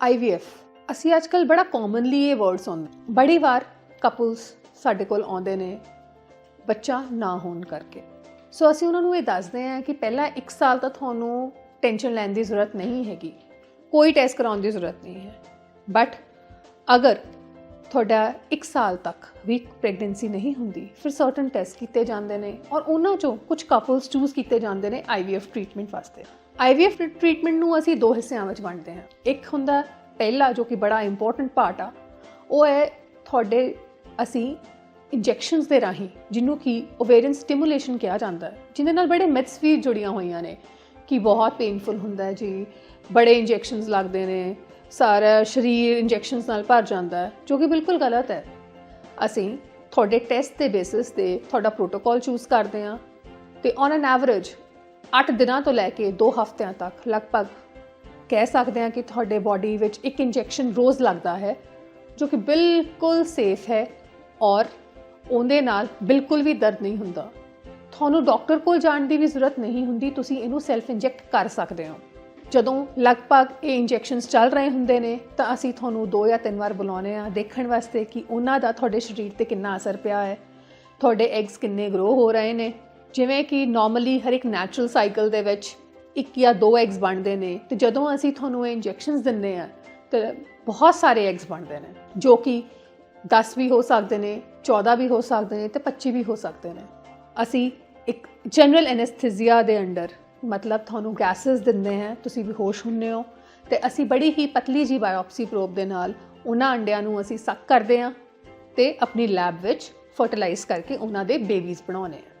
IVF ਅਸੀਂ ਅੱਜਕੱਲ ਬੜਾ ਕਾਮਨਲੀ ਇਹ ਵਰਡ ਸੁਣਦੇ ਬੜੀ ਵਾਰ ਕਪਲਸ ਸਾਡੇ ਕੋਲ ਆਉਂਦੇ ਨੇ, ਬੱਚਾ ਨਾ ਹੋਣ ਕਰਕੇ। ਸੋ ਅਸੀਂ ਉਹਨਾਂ ਨੂੰ ਇਹ ਦੱਸਦੇ ਹਾਂ ਕਿ ਪਹਿਲਾਂ 1 ਸਾਲ ਤਾਂ ਤੁਹਾਨੂੰ ਟੈਨਸ਼ਨ ਲੈਣ ਦੀ ਜ਼ਰੂਰਤ ਨਹੀਂ ਹੈਗੀ। ਕੋਈ ਟੈਸਟ ਕਰਾਉਣ ਦੀ ਜ਼ਰੂਰਤ ਨਹੀਂ ਹੈ। ਬਟ ਅਗਰ ਤੁਹਾਡਾ 1 ਸਾਲ ਤੱਕ ਵੀ ਪ੍ਰੈਗਨੈਂਸੀ ਨਹੀਂ ਹੁੰਦੀ, ਫਿਰ ਸਰਟਨ ਟੈਸਟ ਕੀਤੇ ਜਾਂਦੇ ਨੇ ਔਰ ਉਹਨਾਂ ਚੋਂ ਕੁਝ ਕਪਲਸ ਚੂਜ਼ ਕੀਤੇ ਜਾਂਦੇ ਨੇ IVF ਟ੍ਰੀਟਮੈਂਟ ਵਾਸਤੇ। IVF ਟ੍ਰੀਟਮੈਂਟ ਨੂੰ ਅਸੀਂ ਦੋ ਹਿੱਸਿਆਂ ਵਿੱਚ ਵੰਡਦੇ ਹਾਂ। ਇੱਕ ਹੁੰਦਾ ਪਹਿਲਾ, ਜੋ ਕਿ ਬੜਾ ਇੰਪੋਰਟੈਂਟ ਪਾਰਟ ਆ, ਉਹ ਹੈ ਤੁਹਾਡੇ ਅਸੀਂ ਇੰਜੈਕਸ਼ਨਸ ਦੇ ਰਾਹੀਂ, ਜਿਹਨੂੰ ਕਿ ਓਵੇਰੀਅਨ ਸਟਿਮੂਲੇਸ਼ਨ ਕਿਹਾ ਜਾਂਦਾ ਹੈ, ਜਿਹਦੇ ਨਾਲ ਬੜੇ ਮਿਥਸ ਵੀ ਜੁੜੀਆਂ ਹੋਈਆਂ ਨੇ ਕਿ ਬਹੁਤ ਪੇਨਫੁਲ ਹੁੰਦਾ ਹੈ ਜੀ, ਬੜੇ ਇੰਜੈਕਸ਼ਨਸ ਲੱਗਦੇ ਨੇ, ਸਾਰਾ ਸਰੀਰ ਇੰਜੈਕਸ਼ਨਸ ਨਾਲ ਭਰ ਜਾਂਦਾ ਹੈ, ਜੋ ਕਿ ਬਿਲਕੁਲ ਗਲਤ ਹੈ। ਅਸੀਂ ਤੁਹਾਡੇ ਟੈਸਟ ਦੇ ਬੇਸਿਸ ਤੇ ਤੁਹਾਡਾ ਪ੍ਰੋਟੋਕਾਲ ਚੂਜ਼ ਕਰਦੇ ਹਾਂ ਤੇ ਔਨ ਐਨ ਐਵਰੇਜ 8 ਦਿਨਾਂ ਤੋਂ ਲੈ ਕੇ 2 ਹਫ਼ਤਿਆਂ ਤੱਕ ਲਗਭਗ ਕਹਿ ਸਕਦੇ ਹਾਂ ਕਿ ਤੁਹਾਡੇ ਬਾਡੀ ਵਿੱਚ ਇੱਕ ਇੰਜੈਕਸ਼ਨ ਰੋਜ਼ ਲੱਗਦਾ ਹੈ, ਜੋ ਕਿ ਬਿਲਕੁਲ ਸੇਫ ਹੈ ਔਰ ਉਹਦੇ ਨਾਲ ਬਿਲਕੁਲ ਵੀ ਦਰਦ ਨਹੀਂ ਹੁੰਦਾ। ਤੁਹਾਨੂੰ ਡਾਕਟਰ ਕੋਲ ਜਾਣ ਦੀ ਵੀ ਜ਼ਰੂਰਤ ਨਹੀਂ ਹੁੰਦੀ, ਤੁਸੀਂ ਇਹਨੂੰ ਸੈਲਫ ਇੰਜੈਕਟ ਕਰ ਸਕਦੇ ਹੋ। ਜਦੋਂ ਲਗਭਗ ਇਹ ਇੰਜੈਕਸ਼ਨਸ ਚੱਲ ਰਹੇ ਹੁੰਦੇ ਨੇ, ਤਾਂ ਅਸੀਂ ਤੁਹਾਨੂੰ ਦੋ ਜਾਂ ਤਿੰਨ ਵਾਰ ਬੁਲਾਉਂਦੇ ਆ ਦੇਖਣ ਵਾਸਤੇ ਕਿ ਉਹਨਾਂ ਦਾ ਤੁਹਾਡੇ ਸਰੀਰ ਤੇ ਕਿੰਨਾ ਅਸਰ ਪਿਆ ਹੈ, ਤੁਹਾਡੇ ਐਗਸ ਕਿੰਨੇ ਗਰੋ ਹੋ ਰਹੇ ਨੇ ਜਿਵੇਂ ਕਿ ਨਾਰਮਲੀ ਹਰ ਇੱਕ ਨੈਚੁਰਲ ਸਾਈਕਲ ਦੇ ਵਿੱਚ ਇੱਕ ਜਾਂ ਦੋ ਐਗਸ ਬਣਦੇ ਨੇ, ਤੇ ਜਦੋਂ ਅਸੀਂ ਤੁਹਾਨੂੰ ਇਹ ਇੰਜੈਕਸ਼ਨਸ ਦਿੰਦੇ ਆ ਤੇ ਬਹੁਤ ਸਾਰੇ ਐਗਸ ਬਣਦੇ ਨੇ, ਜੋ ਕਿ 10 ਵੀ ਹੋ ਸਕਦੇ ਨੇ 14 ਵੀ ਹੋ ਸਕਦੇ ਨੇ, ਤੇ 25 ਵੀ ਹੋ ਸਕਦੇ ਨੇ। ਅਸੀਂ ਇੱਕ ਜਨਰਲ ਐਨੈਸਥੀਸੀਆ ਦੇ ਅੰਡਰ ਮਤਲਬ ਤੁਹਾਨੂੰ ਗੈਸਸ ਦਿੰਦੇ ਹਾਂ, ਤੁਸੀਂ ਬੇਹੋਸ਼ ਹੁੰਨੇ ਹੋ, ਤੇ ਅਸੀਂ ਬੜੀ ਹੀ ਪਤਲੀ ਜੀ ਬਾਇਓਪਸੀ ਪ੍ਰੋਬ ਦੇ ਨਾਲ ਉਹਨਾਂ ਅੰਡਿਆਂ ਨੂੰ ਅਸੀਂ ਸੱਕ ਕਰਦੇ ਹਾਂ, ਤੇ ਆਪਣੀ ਲੈਬ ਵਿੱਚ ਫਰਟੀਲਾਈਜ਼ ਕਰਕੇ ਉਹਨਾਂ ਦੇ ਬੇਬੀਜ਼ ਬਣਾਉਨੇ ਆ